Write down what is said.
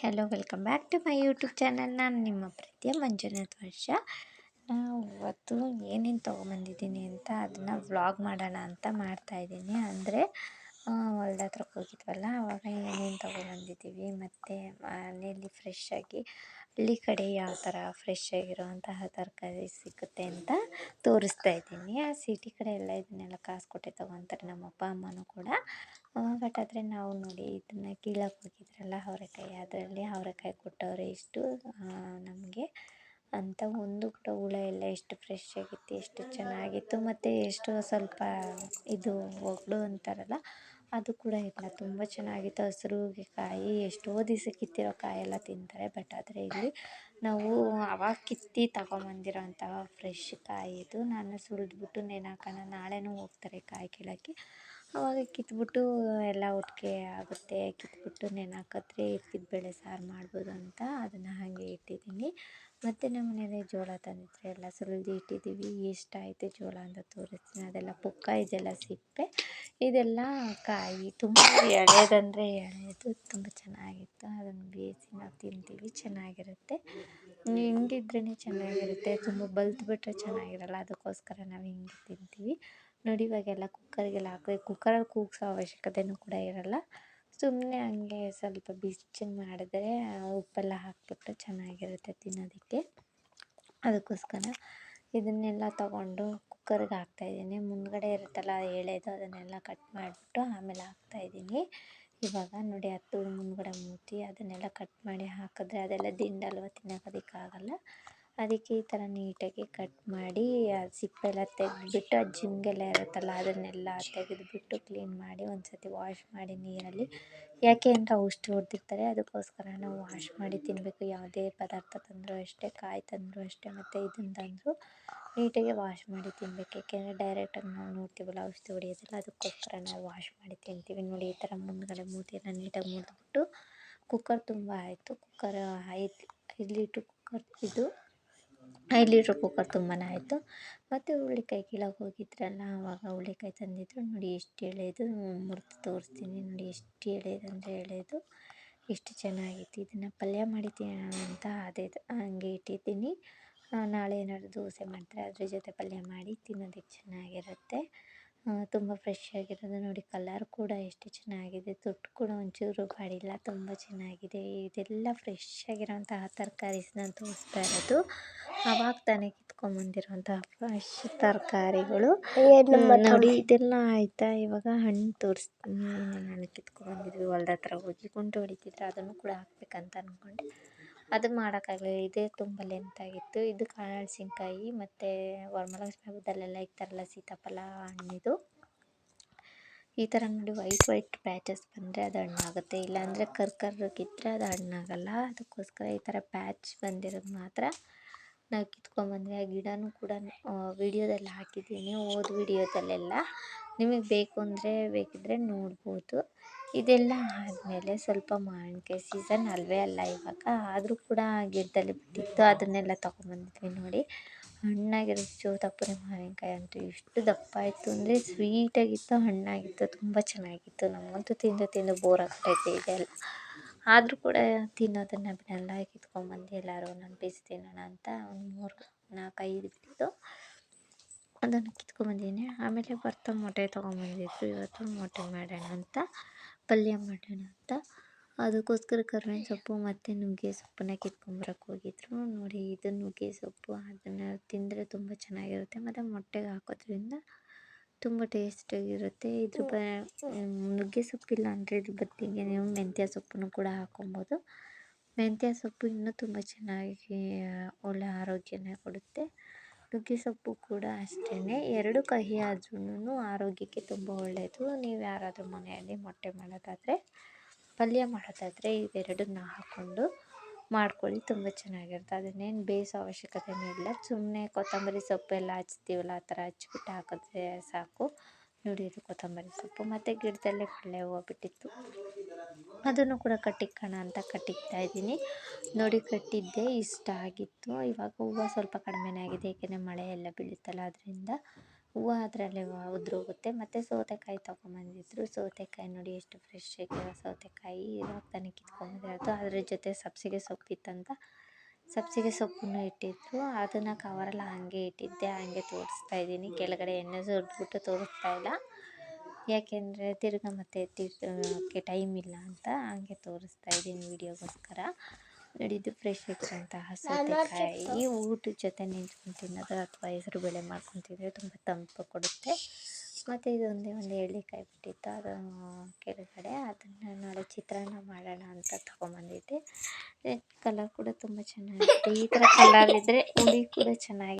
Hello, welcome back to my YouTube channel. ನಾನು ನಿಮ್ಮ ಪ್ರೀತಿಯ ಮಂಜುನಾಥ್ ವರ್ಷ ಇವತ್ತು ಏನೇನು ತೊಗೊಂಬಂದಿದ್ದೀನಿ ಅಂತ ಅದನ್ನು ವ್ಲಾಗ್ ಮಾಡೋಣ ಅಂತ ಮಾಡ್ತಾಯಿದ್ದೀನಿ ಅಂದರೆ ಹೊಲ್ದ ಹತ್ರಕ್ಕೆ ಹೋಗಿದ್ವಲ್ಲ ಆವಾಗ ಏನೇನು ತೊಗೊಬಂದಿದ್ದೀವಿ ಮತ್ತು ಮನೆಯಲ್ಲಿ ಫ್ರೆಶ್ಶಾಗಿ ಹಳ್ಳಿ ಕಡೆ ಯಾವ ಥರ ಫ್ರೆಶ್ ಆಗಿರುವಂತಹ ತರಕಾರಿ ಸಿಗುತ್ತೆ ಅಂತ ತೋರಿಸ್ತಾ ಇದ್ದೀನಿ. ಆ ಸಿಟಿ ಕಡೆ ಎಲ್ಲ ಇದನ್ನೆಲ್ಲ ಕಾಸು ಕೊಟ್ಟೆ ತೊಗೊತಾರೆ ನಮ್ಮ ಅಪ್ಪ, ಅಮ್ಮನೂ ಕೂಡ. ಬಟ್ ಆದರೆ ನಾವು ನೋಡಿ ಇದನ್ನು ಕೀಳಕ್ಕೆ ಹೋಗಿದ್ರಲ್ಲ ಅವರೆಕಾಯಿ, ಅದರಲ್ಲಿ ಅವರೆಕಾಯಿ ಕೊಟ್ಟವ್ರೆ ಇಷ್ಟು ನಮಗೆ ಅಂತ ಒಂದು ಕೂಡ ಹುಳ ಎಲ್ಲ ಎಷ್ಟು ಫ್ರೆಶ್ ಆಗಿತ್ತು, ಎಷ್ಟು ಚೆನ್ನಾಗಿತ್ತು, ಮತ್ತು ಎಷ್ಟು ಸ್ವಲ್ಪ ಇದು ಒಗ್ಳು ಅಂತಾರಲ್ಲ ಅದು ಕೂಡ ಇಲ್ಲ. ತುಂಬ ಚೆನ್ನಾಗಿತ್ತು. ಹಸಿರು ಕಾಯಿ, ಎಷ್ಟೋ ದಿವಸ ಕಿತ್ತಿರೋ ಕಾಯೆಲ್ಲ ತಿಂತಾರೆ. ಬಟ್ ಆದರೆ ಇಲ್ಲಿ ನಾವು ಅವಾಗ ಕಿತ್ತು ತಗೊಂಬಂದಿರೋ ಅಂತಹ ಫ್ರೆಶ್ ಕಾಯಿ ಇದು. ನಾನು ಸುಲಿದ್ಬಿಟ್ಟು ನೆನೆ ಹಾಕೋಣ. ನಾಳೆಯೂ ಹೋಗ್ತಾರೆ ಕಾಯಿ ಕೀಳೋಕ್ಕೆ. ಅವಾಗ ಕಿತ್ಬಿಟ್ಟು ಎಲ್ಲ ಒಟ್ಟಿಗೆ ಆಗುತ್ತೆ, ಕಿತ್ಬಿಟ್ಟು ನೆನೆ ಹಾಕಿದ್ರೆ ಬೇಳೆ ಸಾರು ಮಾಡ್ಬೋದು ಅಂತ ಅದನ್ನು ಹಾಗೆ ಇಟ್ಟಿದ್ದೀನಿ. ಮತ್ತು ನಮ್ಮ ಮನೆಯಲ್ಲಿ ಜೋಳ ತಂದಿದ್ದರೆ ಎಲ್ಲ ಸುಲಿದು ಇಟ್ಟಿದ್ದೀವಿ. ಎಷ್ಟಾಯಿತು ಜೋಳ ಅಂತ ತೋರಿಸ್ತೀನಿ. ಅದೆಲ್ಲ ಪುಕ್ಕ, ಇದೆಲ್ಲ ಸಿಪ್ಪೆ. ಇದೆಲ್ಲ ಕಾಯಿ, ತುಂಬ ಎಳೆದಂದರೆ ಎಳೆದು ತುಂಬ ಚೆನ್ನಾಗಿತ್ತು. ಅದನ್ನು ಬೇಯಿಸಿ ನಾವು ತಿಂತೀವಿ, ಚೆನ್ನಾಗಿರುತ್ತೆ. ಹಿಂಗಿದ್ರೇ ಚೆನ್ನಾಗಿರುತ್ತೆ. ತುಂಬ ಬಲ್ತು ಚೆನ್ನಾಗಿರಲ್ಲ, ಅದಕ್ಕೋಸ್ಕರ ನಾವು ಹಿಂಗೆ ತಿಂತೀವಿ. ನೋಡಿ, ಇವಾಗೆಲ್ಲ ಕುಕ್ಕರಿಗೆಲ್ಲ ಹಾಕಿ ಕುಕ್ಕರಲ್ಲಿ ಕೂಗಿಸೋ ಅವಶ್ಯಕತೆಯೂ ಕೂಡ ಇರಲ್ಲ. ಸುಮ್ಮನೆ ಹಂಗೆ ಸ್ವಲ್ಪ ಬಿಸಿ ಮಾಡಿದ್ರೆ ಉಪ್ಪೆಲ್ಲ ಹಾಕಿಬಿಟ್ಟು ಚೆನ್ನಾಗಿರುತ್ತೆ ತಿನ್ನೋದಕ್ಕೆ. ಅದಕ್ಕೋಸ್ಕರ ಇದನ್ನೆಲ್ಲ ತಗೊಂಡು ಕುಕ್ಕರ್ಗೆ ಹಾಕ್ತಾಯಿದ್ದೀನಿ ಮುಂದುಗಡೆ ಇರುತ್ತಲ್ಲ ಎಳೆದು ಅದನ್ನೆಲ್ಲ ಕಟ್ ಮಾಡಿಬಿಟ್ಟು ಆಮೇಲೆ ಹಾಕ್ತಾಯಿದ್ದೀನಿ ಇವಾಗ ನೋಡಿ ಹತ್ತು ಮುಂದುಗಡೆ ಮೂತಿ ಅದನ್ನೆಲ್ಲ ಕಟ್ ಮಾಡಿ ಹಾಕಿದ್ರೆ ಅದೆಲ್ಲ ದಿಂಡಲ್ವ ತಿನ್ನೋದಕ್ಕಾಗಲ್ಲ ಅದಕ್ಕೆ ಈ ಥರ ನೀಟಾಗಿ ಕಟ್ ಮಾಡಿ ಸಿಪ್ಪೆ ಸಿಪ್ಪೆಲ್ಲ ತೆಗೆದ್ಬಿಟ್ಟು, ಆ ಜಿಂಗೆಲ್ಲ ಇರುತ್ತಲ್ಲ, ಅದನ್ನೆಲ್ಲ ತೆಗೆದ್ಬಿಟ್ಟು ಕ್ಲೀನ್ ಮಾಡಿ ಒಂದು ಸತಿ ವಾಶ್ ಮಾಡಿ ನೀರಲ್ಲಿ. ಯಾಕೆ ಅಂದರೆ ಔಷಧಿ ಹೊಡೆದಿರ್ತಾರೆ, ಅದಕ್ಕೋಸ್ಕರ ನಾವು ವಾಶ್ ಮಾಡಿ ತಿನ್ನಬೇಕು ಯಾವುದೇ ಪದಾರ್ಥ ತಂದರೂ ಅಷ್ಟೇ, ಕಾಯಿ ತಂದರೂ ಅಷ್ಟೇ, ಮತ್ತು ಇದನ್ನು ತಂದರೂ ನೀಟಾಗಿ ವಾಶ್ ಮಾಡಿ ತಿನ್ನಬೇಕು ಏಕೆಂದರೆ ಡೈರೆಕ್ಟಾಗಿ ನಾವು ನೋಡ್ತೀವಲ್ಲ, ಔಷಧಿ ಹೊಡೆಯೋದಿಲ್ಲ, ಅದಕ್ಕೋಸ್ಕರ ನಾವು ವಾಶ್ ಮಾಡಿ ತಿಂತೀವಿ. ನೋಡಿ, ಈ ಥರ ಮುಂದುಗಡೆ ಮೂತಿಯನ್ನು ನೀಟಾಗಿ ಮುರಿದ್ಬಿಟ್ಟು ಕುಕ್ಕರ್ ತುಂಬ ಆಯಿತು. ಕುಕ್ಕರ್ ಐದು ಐದು ಲೀಟ್ರ್ ಕುಕ್ಕರ್ ಇದು. ಐದು ಕುಕ್ಕರ್ ತುಂಬಾ ಆಯಿತು. ಮತ್ತು ಹುರ್ಳಿಕಾಯಿ ಕೀಳೋಕೆ ಹೋಗಿದ್ರಲ್ಲ ಆವಾಗ ಹುರ್ಳಿಕಾಯಿ ತಂದಿದ್ದರು ನೋಡಿ ಎಷ್ಟು ಎಳೆದು ಮುರಿದು ತೋರಿಸ್ತೀನಿ. ನೋಡಿ ಎಷ್ಟು ಎಳೆದಂದರೆ ಎಳೆದು ಎಷ್ಟು ಚೆನ್ನಾಗಿತ್ತು ಇದನ್ನು ಪಲ್ಯ ಮಾಡಿ ಅಂತ ಅದೇ ಹಂಗೆ ಇಟ್ಟಿದ್ದೀನಿ. ನಾಳೆ ಏನಾದರೂ ದೋಸೆ ಮಾಡ್ತಾರೆ ಅದ್ರ ಜೊತೆ ಪಲ್ಯ ಮಾಡಿ ತಿನ್ನೋದಕ್ಕೆ ಚೆನ್ನಾಗಿರುತ್ತೆ. ತುಂಬ ಫ್ರೆಶ್ ಆಗಿರೋದು ನೋಡಿ ಕಲರ್ ಕೂಡ ಎಷ್ಟು ಚೆನ್ನಾಗಿದೆ ತೊಟ್ಟು ಕೂಡ ಒಂಚೂರು ಬಾಡಿಲ್ಲ ತುಂಬ ಚೆನ್ನಾಗಿದೆ. ಇದೆಲ್ಲ ಫ್ರೆಶ್ ಆಗಿರೋಂತಹ ತರಕಾರಿಸ್ನ ತೋರಿಸ್ತಾ ಇರೋದು. ಅವಾಗ ತಾನೇ ಕಿತ್ಕೊಂಬಂದಿರೋಂತಹ ಫ್ರೆಶ್ ತರಕಾರಿಗಳು. ನೋಡಿ ಇದೆಲ್ಲ ಆಯಿತಾ? ಇವಾಗ ಹಣ್ಣು ತೋರಿಸ್ತೀನಿ ನಾನು ಕಿತ್ಕೊಂಡ್ಬಂದಿದ್ವಿ ಹೊಲ್ದ ಹತ್ರ ಹೋಗಿ ಗುಂಡು ಹೊಡಿತಿದ್ರೆ ಅದನ್ನು ಕೂಡ ಹಾಕ್ಬೇಕಂತ ಅಂದ್ಕೊಂಡೆ ಅದು ಮಾಡೋಕ್ಕಾಗಲಿಲ್ಲ. ಇದೇ ತುಂಬ ಲೆಂತಾಗಿತ್ತು ಇದು ಕಾಳಸಿನ್ಕಾಯಿ ಮತ್ತು ವರಮಹಾಲಕ್ಷ್ಮಿ ಹಬ್ಬದಲ್ಲೆಲ್ಲ ಇಕ್ತಾರಲ್ಲ ಸೀತಾಫಲ ಹಣ್ಣಿದು. ಈ ಥರ ನೋಡಿ ವೈಟ್ ವೈಟ್ ಪ್ಯಾಚಸ್ ಬಂದರೆ ಅದು ಹಣ್ಣಾಗುತ್ತೆ. ಇಲ್ಲಾಂದರೆ ಕರ್ ಕರ್ರಗಿದ್ದರೆ ಅದು ಹಣ್ಣಾಗಲ್ಲ. ಅದಕ್ಕೋಸ್ಕರ ಈ ಥರ ಪ್ಯಾಚ್ ಬಂದಿರೋದು ಮಾತ್ರ. ನಾವು ಕಿತ್ಕೊಂಡ್ಬಂದ್ರೆ ಆ ಗಿಡನೂ ಕೂಡ ವಿಡಿಯೋದಲ್ಲಿ ಹಾಕಿದ್ದೀನಿ. ಹೋದ ವಿಡಿಯೋದಲ್ಲೆಲ್ಲ. ನಿಮಗೆ ಬೇಕು ಅಂದರೆ ಬೇಕಿದ್ದರೆ ನೋಡ್ಬೋದು. ಇದೆಲ್ಲ ಆದಮೇಲೆ ಸ್ವಲ್ಪ ಮಾವಿನ್ಕಾಯಿ ಸೀಸನ್ ಅಲ್ವೇ ಅಲ್ಲ ಇವಾಗ. ಆದರೂ ಕೂಡ ಗಿಡದಲ್ಲಿ ಬಿಟ್ಟಿತ್ತು ಅದನ್ನೆಲ್ಲ ತೊಗೊಂಬಂದಿದ್ವಿ ನೋಡಿ. ಹಣ್ಣಾಗಿರೋ ಚೌತಪ್ಪನೆ ಮಾವಿನಕಾಯಿ ಅಂತೂ ಎಷ್ಟು ದಪ್ಪ ಇತ್ತು ಅಂದರೆ ಸ್ವೀಟಾಗಿತ್ತು ಹಣ್ಣಾಗಿತ್ತು, ತುಂಬ ಚೆನ್ನಾಗಿತ್ತು. ನಮಗಂತೂ ತಿಂದು ತಿಂದು ಬೋರ್ ಆಗ್ತೈತೆ ಇದೆಲ್ಲ ಆದರೂ ಕೂಡ ತಿನ್ನೋದನ್ನು ಬಿಡಲ್ಲ, ಕಿತ್ಕೊಂಬಂದು ಎಲ್ಲರೂ ಒಂದೊಂದು ಪೀಸ್ ತಿನ್ನೋಣ ಅಂತ ಒಂದು ಮೂರು ನಾಲ್ಕೈದು ಬಿಟ್ಟಿತ್ತು ಅದನ್ನು ಕಿತ್ಕೊಂಬಂದಿದ್ದೀನಿ. ಆಮೇಲೆ ಬರ್ತಾ ಮೊಟ್ಟೆ ತೊಗೊಂಬಂದಿತ್ತು ಇವತ್ತು ಮೊಟ್ಟೆ ಮಾಡೋಣ ಅಂತ. ಪಲ್ಯ ಮಾಡೋಣ ಅಂತ. ಅದಕ್ಕೋಸ್ಕರ ಕರ್ಬೇವಿನ ಸೊಪ್ಪು ಮತ್ತು ನುಗ್ಗೆ ಸೊಪ್ಪನ್ನ ಕಿತ್ಕೊಂಬರಕ್ಕೆ ಹೋಗಿದ್ರು. ನೋಡಿ, ಇದು ನುಗ್ಗೆ ಸೊಪ್ಪು, ಅದನ್ನು ತಿಂದರೆ ತುಂಬ ಚೆನ್ನಾಗಿರುತ್ತೆ. ಮತ್ತು ಮೊಟ್ಟೆಗೆ ಹಾಕೋದ್ರಿಂದ ತುಂಬ ಟೇಸ್ಟಾಗಿರುತ್ತೆ ಇದ್ರ ಬ, ನುಗ್ಗೆ ಸೊಪ್ಪಿಲ್ಲ ಅಂದರೆ ಇದ್ರ ಬದಲಿಗೆ ನೀವು ಮೆಂತ್ಯ ಸೊಪ್ಪನ್ನು ಕೂಡ ಹಾಕೊಬೋದು. ಮೆಂತ್ಯ ಸೊಪ್ಪು ಇನ್ನೂ ತುಂಬ ಚೆನ್ನಾಗಿ, ಒಳ್ಳೆ ಆರೋಗ್ಯನ ಕೊಡುತ್ತೆ. ನುಗ್ಗೆ ಸೊಪ್ಪು ಕೂಡ ಅಷ್ಟೇ ಎರಡು ಕಹಿ ಆದ್ರೂ ಆರೋಗ್ಯಕ್ಕೆ ತುಂಬ ಒಳ್ಳೆಯದು ನೀವು ಯಾರಾದರೂ ಮನೆಯಲ್ಲಿ ಮೊಟ್ಟೆ ಮಾಡೋದಾದರೆ, ಪಲ್ಯ ಮಾಡೋದಾದರೆ ಇವೆರಡನ್ನ ಹಾಕ್ಕೊಂಡು ಮಾಡ್ಕೊಳ್ಳಿ. ತುಂಬ ಚೆನ್ನಾಗಿರುತ್ತೆ. ಅದನ್ನೇನು ಬೇಯಿಸೋ ಅವಶ್ಯಕತೆಯೇ ಇಲ್ಲ. ಸುಮ್ಮನೆ ಕೊತ್ತಂಬರಿ ಸೊಪ್ಪೆಲ್ಲ ಹಚ್ತೀವಲ್ಲ, ಆ ಥರ ಹಚ್ಬಿಟ್ಟು ಹಾಕಿದ್ರೆ ಸಾಕು. ನೋಡಿ ಇದು ಕೊತ್ತಂಬರಿ ಸೊಪ್ಪು. ಮತ್ತು ಗಿಡದಲ್ಲೇ ಕಳೆ ಹೂವು ಬಿಟ್ಟಿತ್ತು. ಅದನ್ನು ಕೂಡ ಕಟ್ಟಿಕ್ಕೋಣ ಅಂತ ಕಟ್ಟಿಕ್ತಾ ಇದ್ದೀನಿ. ನೋಡಿ, ಕಟ್ಟಿದ್ದೆ ಇಷ್ಟ ಆಗಿತ್ತು. ಇವಾಗ ಹೂವು ಸ್ವಲ್ಪ ಕಡಿಮೆನೇ ಆಗಿದೆ, ಏಕೆಂದರೆ ಮಳೆ ಎಲ್ಲ ಬೀಳುತ್ತಲ್ಲ ಅದರಿಂದ ಹೂವು ಅದರಲ್ಲೇ ಉದುರೋಗುತ್ತೆ. ಮತ್ತು ಸೌತೆಕಾಯಿ ತೊಗೊಂಬಂದಿದ್ರು. ಸೌತೆಕಾಯಿ ನೋಡಿ, ಎಷ್ಟು ಫ್ರೆಶ್ ಆಗಿರೋ ಸೌತೆಕಾಯಿ. ಇವಾಗ ತಾನೇ ಕಿತ್ಕೊಂಬಂದಿರೋದು. ಅದ್ರ ಜೊತೆ ಸಬ್ಬಸಿಗೆ ಸೊಪ್ಪಿತ್ತಂತ ಸಬ್ಬಸಿಗೆ ಸೊಪ್ಪನ್ನು ಇಟ್ಟಿದ್ರು ಅದನ್ನು ಕವರಲ್ಲಿ ಹಾಗೆ ಇಟ್ಟಿದ್ದೆ ಹಾಗೆ ತೋರಿಸ್ತಾ ಇದ್ದೀನಿ. ಕೆಳಗಡೆ ಎಣ್ಣೆ ಸುರಿದ್ಬಿಟ್ಟು ತೋರಿಸ್ತಾ ಇಲ್ಲ. ಯಾಕೆಂದರೆ ತಿರ್ಗಿ ಮತ್ತೆ ತಿರ್ಗಕ್ಕೆ ಟೈಮ್ ಇಲ್ಲ ಅಂತ ಹಾಗೆ ತೋರಿಸ್ತಾ ಇದ್ದೀನಿ ವಿಡಿಯೋಗೋಸ್ಕರ. ನೋಡಿದ್ದು ಫ್ರೆಶ್ ಇಟ್ಟಂತಹ ಸೌತೆಕಾಯಿ ಊಟದ ಜೊತೆ ನಿಂತ್ಕೊಂಡು ತಿನ್ನೋದು ಅಥವಾ ಹೆಸರು ಬೇಳೆ ಮಾಡ್ಕೊಂಡು ತಿಂದರೆ ತುಂಬ ತಂಪು ಕೊಡುತ್ತೆ. ಮತ್ತು ಇದೊಂದೇ ಒಂದು ಎಳ್ಳಿಕಾಯಿ ಬಿಟ್ಟಿತ್ತು ಅದು ಕೆಳಗಡೆ. ಅದನ್ನು ನಾಳೆ ಚಿತ್ರಾನ್ನ ಮಾಡೋಣ ಅಂತ ತೊಗೊಂಬಂದಿದ್ದೆ. ಕಲರ್ ಕೂಡ ತುಂಬ ಚೆನ್ನಾಗಿದೆ ಈ ಥರ ಕಲರ್ ಇದ್ದರೆ ಹುಳಿ ಕೂಡ ಚೆನ್ನಾಗಿ